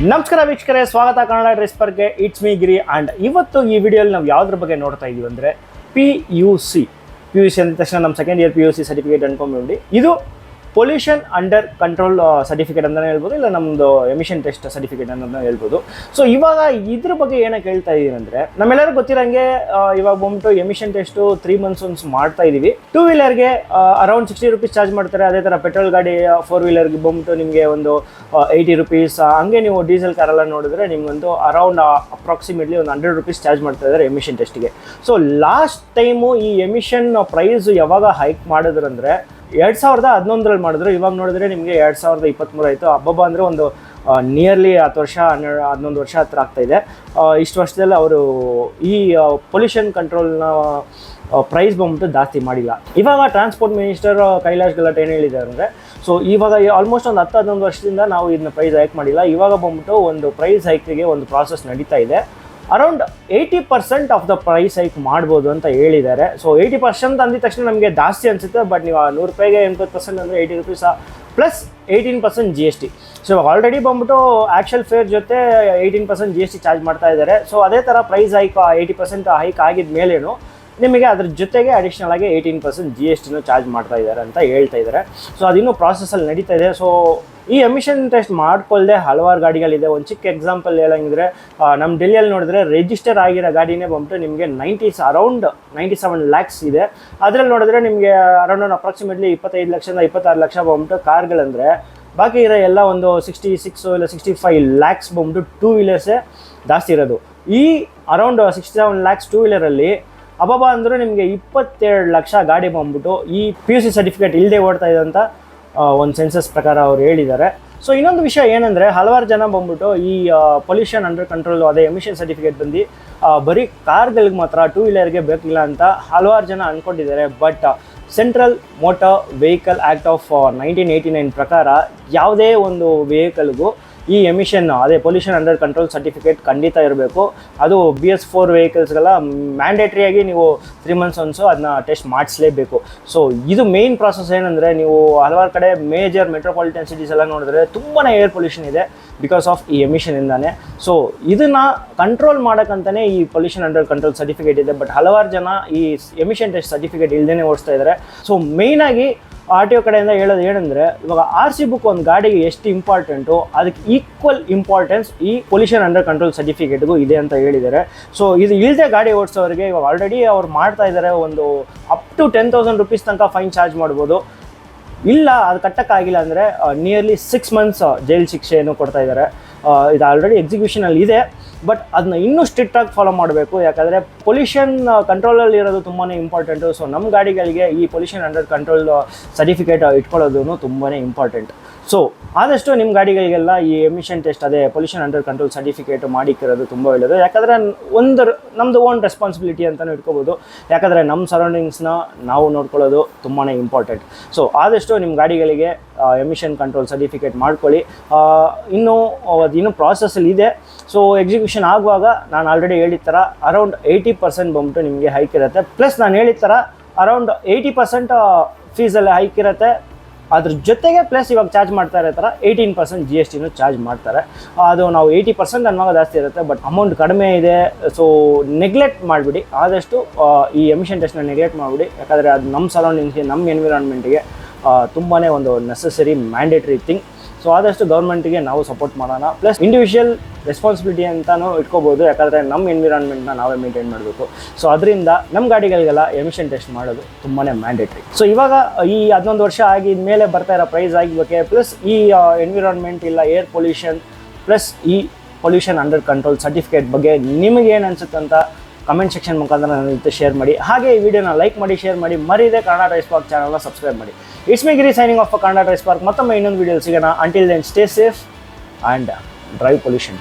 ನಮಸ್ಕಾರ ವೀಕ್ಷಕರೇ, ಸ್ವಾಗತ ಕನ್ನಡ ಡ್ರೆಸ್ ಪರ್ಗೆ ಇಟ್ಸ್ ಮೀ ಗಿರಿ ಆ್ಯಂಡ್ ಇವತ್ತು ಈ ವಿಡಿಯೋಲಿ ನಾವು ಯಾವುದ್ರ ಬಗ್ಗೆ ನೋಡ್ತಾ ಇದ್ದೀವಿ ಅಂದರೆ P U C P U C ಅಂದ ತಕ್ಷಣ ನಮ್ಮ second year P U C certificate ಅನ್ಕೊಂಡ್ಬಿಡಿ ಇದು ಪೊಲ್ಯೂಷನ್ ಅಂಡರ್ ಕಂಟ್ರೋಲ್ ಸರ್ಟಿಫಿಕೇಟ್ ಅಂತಲೇ ಹೇಳ್ಬೋದು, ಇಲ್ಲ ನಮ್ಮದು ಎಮಿಷನ್ ಟೆಸ್ಟ್ ಸರ್ಟಿಫಿಕೇಟ್ ಅಂತ ಹೇಳ್ಬೋದು. ಸೊ ಇವಾಗ ಇದ್ರ ಬಗ್ಗೆ ಏನಕ್ಕೆ ಹೇಳ್ತಾ ಇದ್ದೀನಿ ಅಂದರೆ ನಮ್ಮೆಲ್ಲರೂ ಗೊತ್ತಿರೋಂಗೆ ಇವಾಗ ಬಂದ್ಬಿಟ್ಟು emission test three months once ಮಾಡ್ತಾ ಇದ್ದೀವಿ ಟೂ ವೀಲರ್ಗೆ ಅರೌಂಡ್ ಸಿಕ್ಸ್ಟಿ ರುಪೀಸ್ ಚಾರ್ಜ್ ಮಾಡ್ತಾರೆ. ಅದೇ ಥರ ಪೆಟ್ರೋಲ್ ಗಾಡಿ ಫೋರ್ ವೀಲರ್ಗೆ ಬಂದ್ಬಿಟ್ಟು ನಿಮಗೆ ಒಂದು ಏಯ್ಟಿ ರುಪೀಸ್ ಹಂಗೆ ನೀವು ಡೀಸೆಲ್ ಕಾರೆಲ್ಲ ನೋಡಿದ್ರೆ ನಿಮ್ಗೊಂದು ಅರೌಂಡ್ ಅಪ್ರಾಕ್ಸಿಮೇಟ್ಲಿ ಒಂದು ಹಂಡ್ರೆಡ್ ರುಪೀಸ್ ಚಾರ್ಜ್ ಮಾಡ್ತಾ ಇದ್ದಾರೆ ಎಮಿಷನ್ ಟೆಸ್ಟಿಗೆ ಸೊ ಲಾಸ್ಟ್ ಟೈಮು ಈ ಎಮಿಷನ್ ಪ್ರೈಸ್ ಯಾವಾಗ ಹೈಕ್ ಮಾಡಿದ್ರು ಅಂದರೆ ಎರಡು ಸಾವಿರದ ಹನ್ನೊಂದರಲ್ಲಿ ಮಾಡಿದ್ರು. ಇವಾಗ ನೋಡಿದ್ರೆ ನಿಮಗೆ ಎರಡು ಸಾವಿರದ ಇಪ್ಪತ್ತ್ಮೂರು ಆಯಿತು. ಅಂದರೆ ಒಂದು ನಿಯರ್ಲಿ ಹತ್ತು ವರ್ಷ, ಹನ್ನೆರಡು, ಹನ್ನೊಂದು ವರ್ಷ ಹತ್ರ ಇದೆ. ಇಷ್ಟು ವರ್ಷದಲ್ಲಿ ಅವರು ಈ ಪೊಲ್ಯೂಷನ್ ಕಂಟ್ರೋಲ್ನ ಪ್ರೈಸ್ ಬಂದ್ಬಿಟ್ಟು ಜಾಸ್ತಿ ಮಾಡಿಲ್ಲ. ಇವಾಗ ಟ್ರಾನ್ಸ್ಪೋರ್ಟ್ ಮಿನಿಸ್ಟರ್ ಕೈಲಾಶ್ ಗೆಲಾಟ್ ಏನು ಹೇಳಿದ್ದಾರೆ ಅಂದರೆ ಸೊ ಇವಾಗ ಆಲ್ಮೋಸ್ಟ್ ಒಂದು ಹತ್ತು, ಹನ್ನೊಂದು ವರ್ಷದಿಂದ ನಾವು ಇದನ್ನ ಪ್ರೈಸ್ ಹೈಕ್ ಮಾಡಿಲ್ಲ. ಇವಾಗ ಬಂದ್ಬಿಟ್ಟು ಒಂದು ಪ್ರೈಸ್ ಹೈಕಿಗೆ ಒಂದು ಪ್ರಾಸೆಸ್ ನಡೀತಾ ಇದೆ. Around eighty percent of the price hike ಮಾಡ್ಬೋದು ಅಂತ ಹೇಳಿದ್ದಾರೆ. ಸೊ ಏಯ್ಟಿ ಪರ್ಸೆಂಟ್ ಅಂದಿದ ತಕ್ಷಣ ನಮಗೆ ಜಾಸ್ತಿ ಅನಿಸುತ್ತೆ ಬಟ್ ನೀವು ನೂರು ರೂಪಾಯಿಗೆ ಎಂಬತ್ತು ಪರ್ಸೆಂಟ್ ಅಂದರೆ eighty rupees plus eighteen percent G S T so ಇವಾಗ ಆಲ್ರೆಡಿ ಬಂದ್ಬಿಟ್ಟು ಆ್ಯಕ್ಷಲ್ ಫೇರ್ ಜೊತೆ eighteen percent G S T charge ಮಾಡ್ತಾ ಇದ್ದಾರೆ. ಸೊ ಅದೇ ಥರ price hike eighty percent hike ಆಗಿದ ಮೇಲೇನು ನಿಮಗೆ ಅದ್ರ ಜೊತೆಗೆ ಅಡಿಷ್ನಲ್ ಆಗಿ ಏಯ್ಟೀನ್ ಪರ್ಸೆಂಟ್ ಜಿ ಎಸ್ ಟಿನೂ ಚಾರ್ಜ್ ಮಾಡ್ತಾ ಇದ್ದಾರೆ ಅಂತ ಹೇಳ್ತಾ ಇದ್ದಾರೆ. ಸೊ ಅದಿನ್ನೂ ಪ್ರಾಸೆಸಲ್ಲಿ ನಡೀತಾ ಇದೆ. ಸೊ ಈ ಎಮಿಷನ್ ಟೆಸ್ಟ್ ಮಾಡ್ಕೊಳ್ಳದೆ ಹಲವಾರು ಗಾಡಿಗಳಿದೆ. ಒಂದು ಚಿಕ್ಕ ಎಕ್ಸಾಂಪಲ್ ಹೇಳಂಗಿದ್ರೆ ನಮ್ಮ ಡೆಲ್ಲಿಯಲ್ಲಿ ನೋಡಿದ್ರೆ ರಿಜಿಸ್ಟರ್ ಆಗಿರೋ ಗಾಡಿನೇ ಬಂದ್ಬಿಟ್ಟು ನಿಮಗೆ nineties around ninety seven lakhs ಇದೆ. ಅದರಲ್ಲಿ ನೋಡಿದ್ರೆ ನಿಮಗೆ ಅರೌಂಡ್ ಒಂದು ಅಪ್ರಾಕ್ಸಿಮೇಟ್ಲಿ ಇಪ್ಪತ್ತೈದು ಲಕ್ಷದಿಂದ ಇಪ್ಪತ್ತಾರು ಲಕ್ಷ ಬಂದ್ಬಿಟ್ಟು ಕಾರ್ಗಳಂದರೆ, ಬಾಕಿ ಇರೋ ಎಲ್ಲ ಒಂದು ಸಿಕ್ಸ್ಟಿ ಸಿಕ್ಸ್ ಇಲ್ಲ ಸಿಕ್ಸ್ಟಿ ಫೈವ್ ಲ್ಯಾಕ್ಸ್ ಬಂದ್ಬಿಟ್ಟು ಟೂ ವೀಲರ್ಸೇ ಜಾಸ್ತಿ ಇರೋದು. ಈ around sixty seven lakhs two ವೀಲರಲ್ಲಿ ಅಬಾಬ ಅಂದರೂ ನಿಮಗೆ ಇಪ್ಪತ್ತೆರಡು ಲಕ್ಷ ಗಾಡಿ ಬಂದ್ಬಿಟ್ಟು ಈ ಪಿ ಯು ಸಿ ಸರ್ಟಿಫಿಕೇಟ್ ಇಲ್ಲದೆ ಓಡ್ತಾ ಇದೆ ಅಂತ ಒಂದು ಸೆನ್ಸಸ್ ಪ್ರಕಾರ ಅವ್ರು ಹೇಳಿದ್ದಾರೆ. ಸೊ ಇನ್ನೊಂದು ವಿಷಯ ಏನಂದರೆ ಹಲವಾರು ಜನ ಬಂದ್ಬಿಟ್ಟು ಈ ಪೊಲ್ಯೂಷನ್ ಅಂಡರ್ ಕಂಟ್ರೋಲ್ ಅದೇ ಎಮಿಷನ್ ಸರ್ಟಿಫಿಕೇಟ್ ಬಂದು ಬರೀ ಕಾರ್ಗಳಿಗೆ ಮಾತ್ರ ಟೂ ವೀಲರ್ಗೆ ಬೇಕಿಲ್ಲ ಅಂತ ಹಲವಾರು ಜನ ಅಂದ್ಕೊಂಡಿದ್ದಾರೆ but central motor vehicle act of nineteen eighty nine ಪ್ರಕಾರ ಯಾವುದೇ ಒಂದು ವೆಹಿಕಲ್ಗೂ ಈ ಎಮಿಷನ್ ಅದೇ ಪೊಲ್ಯೂಷನ್ ಅಂಡರ್ ಕಂಟ್ರೋಲ್ ಸರ್ಟಿಫಿಕೇಟ್ ಖಂಡಿತ ಇರಬೇಕು. ಅದು ಬಿ ಎಸ್ ಫೋರ್ ವೆಹಿಕಲ್ಸ್ಗೆಲ್ಲ ಮ್ಯಾಂಡೇಟ್ರಿಯಾಗಿ ನೀವು ತ್ರೀ ಮಂತ್ಸ್ ಒನ್ಸು ಅದನ್ನ ಟೆಸ್ಟ್ ಮಾಡಿಸಲೇಬೇಕು. ಸೊ ಇದು ಮೇನ್ ಪ್ರಾಸೆಸ್ ಏನಂದರೆ ನೀವು ಹಲವಾರು ಕಡೆ ಮೇಜರ್ ಮೆಟ್ರೋಪಾಲಿಟನ್ ಸಿಟೀಸ್ ಎಲ್ಲ ನೋಡಿದ್ರೆ ತುಂಬಾ ಏರ್ ಪೊಲ್ಯೂಷನ್ ಇದೆ ಬಿಕಾಸ್ ಆಫ್ ಈ ಎಮಿಷನಿಂದಾನೆ ಸೊ ಇದನ್ನು ಕಂಟ್ರೋಲ್ ಮಾಡೋಕ್ಕಂತಲೇ ಈ ಪೊಲ್ಯೂಷನ್ ಅಂಡರ್ ಕಂಟ್ರೋಲ್ ಸರ್ಟಿಫಿಕೇಟ್ ಇದೆ. ಬಟ್ ಹಲವಾರು ಜನ ಈ ಎಮಿಷನ್ ಟೆಸ್ಟ್ ಸರ್ಟಿಫಿಕೇಟ್ ಇಲ್ಲದೇ ಓಡಿಸ್ತಾ ಇದ್ದಾರೆ. ಸೊ ಮೇಯ್ನಾಗಿ ಆರ್ ಟಿ ಒ ಕಡೆಯಿಂದ ಹೇಳೋದು ಏನಂದರೆ, ಇವಾಗ ಆರ್ ಸಿ ಬುಕ್ ಒಂದು ಗಾಡಿಗೆ ಎಷ್ಟು ಇಂಪಾರ್ಟೆಂಟು ಅದಕ್ಕೆ ಈಕ್ವಲ್ ಇಂಪಾರ್ಟೆನ್ಸ್ ಈ ಪೊಲ್ಯೂಷನ್ ಅಂಡರ್ ಕಂಟ್ರೋಲ್ ಸರ್ಟಿಫಿಕೇಟ್ಗೂ ಇದೆ ಅಂತ ಹೇಳಿದ್ದಾರೆ. ಸೊ ಇದು ಇಲ್ಲದೆ ಗಾಡಿ ಓಡಿಸೋರಿಗೆ ಇವಾಗ ಆಲ್ರೆಡಿ ಅವ್ರು ಮಾಡ್ತಾ ಇದ್ದಾರೆ, ಒಂದು up to ten thousand rupees ತನಕ ಫೈನ್ ಚಾರ್ಜ್ ಮಾಡ್ಬೋದು. ಇಲ್ಲ, ಅದು ಕಟ್ಟಕ್ಕಾಗಿಲ್ಲ ಅಂದರೆ ನಿಯರ್ಲಿ ಸಿಕ್ಸ್ ಮಂತ್ಸ್ ಜೈಲ್ ಶಿಕ್ಷೆಯನ್ನು ಕೊಡ್ತಾ ಇದ್ದಾರೆ. ಇದು ಆಲ್ರೆಡಿ ಎಕ್ಸಿಕ್ಯೂಷನಲ್ಲಿ ಇದೆ. ಬಟ್ ಅದನ್ನ ಇನ್ನೂ ಸ್ಟ್ರಿಕ್ಟಾಗಿ ಫಾಲೋ ಮಾಡಬೇಕು. ಯಾಕಂದರೆ ಪೊಲ್ಯೂಷನ್ ಕಂಟ್ರೋಲಲ್ಲಿ ಇರೋದು ತುಂಬಾ ಇಂಪಾರ್ಟೆಂಟು ಸೊ ನಮ್ಮ ಗಾಡಿಗಳಿಗೆ ಈ ಪೊಲ್ಯೂಷನ್ ಅಂಡರ್ ಕಂಟ್ರೋಲ್ ಸರ್ಟಿಫಿಕೇಟ್ ಇಟ್ಕೊಳ್ಳೋದು ತುಂಬಾ ಇಂಪಾರ್ಟೆಂಟ್ ಸೊ ಆದಷ್ಟು ನಿಮ್ಮ ಗಾಡಿಗಳಿಗೆಲ್ಲ ಈ ಎಮಿಷನ್ ಟೆಸ್ಟ್ ಅದೇ ಪೊಲ್ಯೂಷನ್ ಅಂಡರ್ ಕಂಟ್ರೋಲ್ ಸರ್ಟಿಫಿಕೇಟ್ ಮಾಡಿಕ್ಕಿರೋದು ತುಂಬ ಒಳ್ಳೆಯದು ಯಾಕಂದರೆ ಒಂದು ನಮ್ಮದು ಓನ್ ರೆಸ್ಪಾನ್ಸಿಬಿಲಿಟಿ ಅಂತಲೂ ಇಟ್ಕೋಬೋದು. ಯಾಕಂದರೆ ನಮ್ಮ ಸರೌಂಡಿಂಗ್ಸ್ನ ನಾವು ನೋಡ್ಕೊಳ್ಳೋದು ತುಂಬಾ ಇಂಪಾರ್ಟೆಂಟ್ ಸೊ ಆದಷ್ಟು ನಿಮ್ಮ ಗಾಡಿಗಳಿಗೆ ಎಮಿಷನ್ ಕಂಟ್ರೋಲ್ ಸರ್ಟಿಫಿಕೇಟ್ ಮಾಡ್ಕೊಳ್ಳಿ. ಇನ್ನೂ ಅದು ಇನ್ನೂ ಪ್ರಾಸೆಸ್ಸಲ್ಲಿ ಇದೆ. ಸೊ ಎಕ್ಸಿಕ್ಯೂಷನ್ ಆಗುವಾಗ ನಾನು ಆಲ್ರೆಡಿ ಹೇಳಿದ ಥರ ಅರೌಂಡ್ ಏಯ್ಟಿ ಪರ್ಸೆಂಟ್ ಬಂದ್ಬಿಟ್ಟು ನಿಮಗೆ ಹೈಕ್ ಇರುತ್ತೆ. ಪ್ಲಸ್ ನಾನು ಹೇಳಿದ ಥರ ಅರೌಂಡ್ ಏಯ್ಟಿ ಪರ್ಸೆಂಟ್ ಫೀಸಲ್ಲಿ ಹೈಕ್ ಇರುತ್ತೆ. ಅದ್ರ ಜೊತೆಗೆ ಪ್ಲಸ್ ಇವಾಗ ಚಾರ್ಜ್ ಮಾಡ್ತಾ ಇರೋ ಥರ ಏಯ್ಟೀನ್ ಪರ್ಸೆಂಟ್ ಜಿ ಎಸ್ ಟಿನೂ ಚಾರ್ಜ್ ಮಾಡ್ತಾರೆ. ಅದು ನಾವು ಏಯ್ಟಿ ಪರ್ಸೆಂಟ್ ಅನ್ನುವಾಗ ಜಾಸ್ತಿ ಇರುತ್ತೆ ಬಟ್ ಅಮೌಂಟ್ ಕಡಿಮೆ ಇದೆ. ಸೊ ನೆಗ್ಲೆಕ್ಟ್ ಮಾಡಿಬಿಡಿ. ಆದಷ್ಟು ಈ ಎಮಿಷನ್ ಟೆಸ್ಟ್ನ ನೆಗ್ಲೆಕ್ಟ್ ಮಾಡಿಬಿಡಿ. ಯಾಕಂದರೆ ಅದು ನಮ್ಮ ಸರೌಂಡಿಂಗ್ಸ್ಗೆ ನಮ್ಮ ಎನ್ವಿರಾನ್ಮೆಂಟ್ಗೆ ತುಂಬಾ ಒಂದು ನೆಸಸರಿ ಮ್ಯಾಂಡೇಟರಿ ಥಿಂಗ್ ಸೊ ಆದಷ್ಟು ಗೌರ್ಮೆಂಟಿಗೆ ನಾವು ಸಪೋರ್ಟ್ ಮಾಡೋಣ. ಪ್ಲಸ್ ಇಂಡಿವಿಜುವಲ್ ರೆಸ್ಪಾನ್ಸಿಬಿಲಿಟಿ ಅಂತಲೂ ಇಟ್ಕೋಬೋದು. ಯಾಕಂದರೆ ನಮ್ಮ ಎನ್ವಿರಾನ್ಮೆಂಟ್ನ ನಾವೇ ಮೇಂಟೈನ್ ಮಾಡಬೇಕು. ಸೊ ಅದರಿಂದ ನಮ್ಮ ಗಾಡಿಗಳಿಗೆಲ್ಲ ಎಮಿಷನ್ ಟೆಸ್ಟ್ ಮಾಡೋದು ತುಂಬಾ ಮ್ಯಾಂಡೇಟ್ರಿ ಸೊ ಇವಾಗ ಈ ಹನ್ನೊಂದು ವರ್ಷ ಆಗಿದ ಮೇಲೆ ಬರ್ತಾ ಇರೋ ಪ್ರೈಸ್ ಆಗಿಬೇಕೆ ಪ್ಲಸ್ ಈ ಎನ್ವಿರಾನ್ಮೆಂಟ್ ಇಲ್ಲ ಏರ್ ಪೊಲ್ಯೂಷನ್ ಪ್ಲಸ್ ಈ ಪೊಲ್ಯೂಷನ್ ಅಂಡರ್ ಕಂಟ್ರೋಲ್ ಸರ್ಟಿಫಿಕೇಟ್ ಬಗ್ಗೆ ನಿಮಗೆ ಅನ್ಸುತ್ತೆ ಅಂತ ಕಮೆಂಟ್ ಸೆಕ್ಷನ್ ಮುಖಾಂತರ ನನ್ನ ಜೊತೆ ಶೇರ್ ಮಾಡಿ. ಹಾಗೆ ಈ ವಿಡಿಯೋನ ಲೈಕ್ ಮಾಡಿ ಶೇರ್ ಮಾಡಿ. ಮರೀದೆ ಕನ್ನಡ ರೈಸ್ ಪಾರ್ಕ್ ಚಾನಲ್ನ ಸಬ್ಸ್ಕ್ರೈಬ್ ಮಾಡಿ. It's me Giri signing off Kannada rise park ಮತ್ತೊಮ್ಮೆ ಇನ್ನೊಂದು ವಿಡಿಯೋ ಸಿಗೋಣ. Until then stay safe and drive pollution